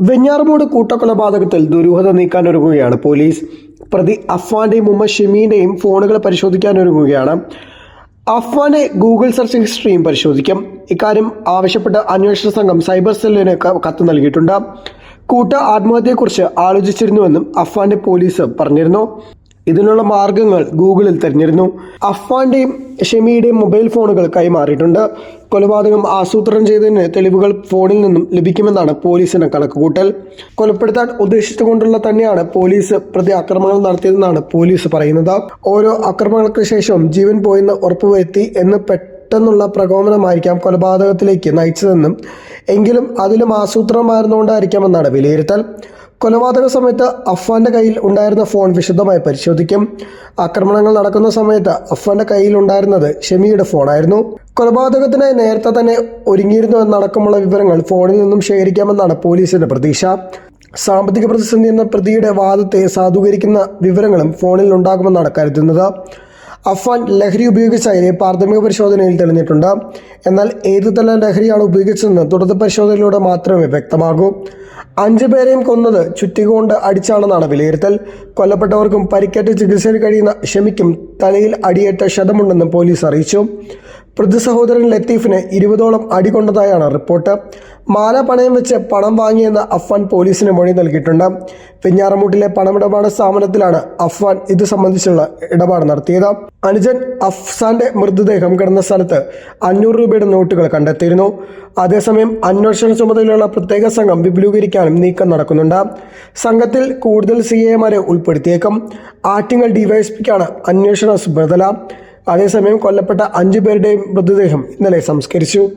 വെഞ്ഞാറമൂട് കൂട്ടക്കൊലപാതകത്തിൽ ദുരൂഹത നീക്കാൻ ഒരുങ്ങുകയാണ് പോലീസ്. പ്രതി അഫ്വാന്റെയും ഉമ്മ ഷെമീന്റെയും ഫോണുകൾ പരിശോധിക്കാൻ ഒരുങ്ങുകയാണ് അഫ്വാനെ ഗൂഗിൾ സെർച്ച് ഹിസ്റ്ററിയും പരിശോധിക്കും. ഇക്കാര്യം ആവശ്യപ്പെട്ട് അന്വേഷണ സംഘം സൈബർ സെല്ലിന് കത്ത് നൽകിയിട്ടുണ്ട്. കൂട്ട ആത്മഹത്യയെക്കുറിച്ച് ആലോചിച്ചിരുന്നുവെന്നും അഫ്വാന്റെ പോലീസ് പറഞ്ഞിരുന്നു. ഇതിനുള്ള മാർഗങ്ങൾ ഗൂഗിളിൽ തിരഞ്ഞിരുന്നു. അഫ്വാന്റെയും ഷെമിയുടെയും മൊബൈൽ ഫോണുകൾ കൈമാറിയിട്ടുണ്ട്. കൊലപാതകം ആസൂത്രണം ചെയ്തതിന് തെളിവുകൾ ഫോണിൽ നിന്നും ലഭിക്കുമെന്നാണ് പോലീസിന്റെ കണക്കുകൂട്ടൽ. കൊലപ്പെടുത്താൻ ഉദ്ദേശിച്ചുകൊണ്ടുള്ള തന്നെയാണ് പോലീസ് പ്രതി ആക്രമണങ്ങൾ നടത്തിയതെന്നാണ് പോലീസ് പറയുന്നത്. ഓരോ ആക്രമണങ്ങൾക്ക് ശേഷം ജീവൻ പോയെന്ന് ഉറപ്പുവരുത്തി എന്ന് പെട്ടെന്നുള്ള പ്രകോപനമായിരിക്കാം കൊലപാതകത്തിലേക്ക് നയിച്ചതെന്നും എങ്കിലും അതിലും ആസൂത്രണമായിരുന്നുകൊണ്ടായിരിക്കാമെന്നാണ് വിലയിരുത്തൽ. കൊലപാതക സമയത്ത് അഫ്വാന്റെ കയ്യിൽ ഉണ്ടായിരുന്ന ഫോൺ വിശദമായി പരിശോധിക്കും. ആക്രമണങ്ങൾ നടക്കുന്ന സമയത്ത് അഫ്വാന്റെ കയ്യിൽ ഉണ്ടായിരുന്നത് ഷെമിയുടെ ഫോണായിരുന്നു. കൊലപാതകത്തിനായി നേരത്തെ തന്നെ ഒരുങ്ങിയിരുന്നു എന്നടക്കമുള്ള വിവരങ്ങൾ ഫോണിൽ നിന്നും ശേഖരിക്കാമെന്നാണ് പോലീസിന്റെ പ്രതീക്ഷ. സാമ്പത്തിക പ്രതിസന്ധി എന്ന പ്രതിയുടെ വാദത്തെ സാധൂകരിക്കുന്ന വിവരങ്ങളും ഫോണിൽ ഉണ്ടാകുമെന്നാണ് കരുതുന്നത്. അഫ്വാൻ ലഹരി ഉപയോഗിച്ചായി പ്രാഥമിക പരിശോധനയിൽ തെളിഞ്ഞിട്ടുണ്ട്. എന്നാൽ ഏതു തരം ലഹരിയാണ് ഉപയോഗിച്ചതെന്ന് തുടർ പരിശോധനയിലൂടെ മാത്രമേ വ്യക്തമാകൂ. അഞ്ചു പേരെയും കൊന്നത് ചുറ്റികൊണ്ട് അടിച്ചാണെന്നാണ് വിലയിരുത്തൽ കൊല്ലപ്പെട്ടവർക്കും പരിക്കേറ്റ് ചികിത്സയിൽ കഴിയുന്ന ഷമിക്കും തലയിൽ അടിയേറ്റ ക്ഷതമുണ്ടെന്ന് പോലീസ് അറിയിച്ചു. പ്രതി സഹോദരൻ ലത്തീഫിന് ഇരുപതോളം അടി കൊണ്ടതായാണ് റിപ്പോർട്ട്. മാല പണയം വെച്ച് പണം വാങ്ങിയെന്ന് അഫ്വാൻ പോലീസിന് മൊഴി നൽകിയിട്ടുണ്ട്. വെഞ്ഞാറമൂട്ടിലെ പണമിടപാട് സ്ഥാപനത്തിലാണ് അഫ്വാൻ ഇത് സംബന്ധിച്ചുള്ള ഇടപാട് നടത്തിയത്. അനുജൻ അഫ്സാന്റെ മൃതദേഹം കിടന്ന സ്ഥലത്ത് അഞ്ഞൂറ് രൂപയുടെ നോട്ടുകൾ കണ്ടെത്തിയിരുന്നു. അതേസമയം അന്വേഷണ ചുമതലയുള്ള പ്രത്യേക സംഘം വിപുലീകരിക്കാനും നീക്കം നടക്കുന്നുണ്ട്. സംഘത്തിൽ കൂടുതൽ സി എമാരെ ഉൾപ്പെടുത്തിയേക്കും. ആറ്റിങ്ങൽ ഡിവൈഎസ്പിക്കാണ് അന്വേഷണ ചുമതല അതേസമയം കൊല്ലപ്പെട്ട അഞ്ചു പേരുടെയും മൃതദേഹം ഇന്നലെ സംസ്കരിച്ചു.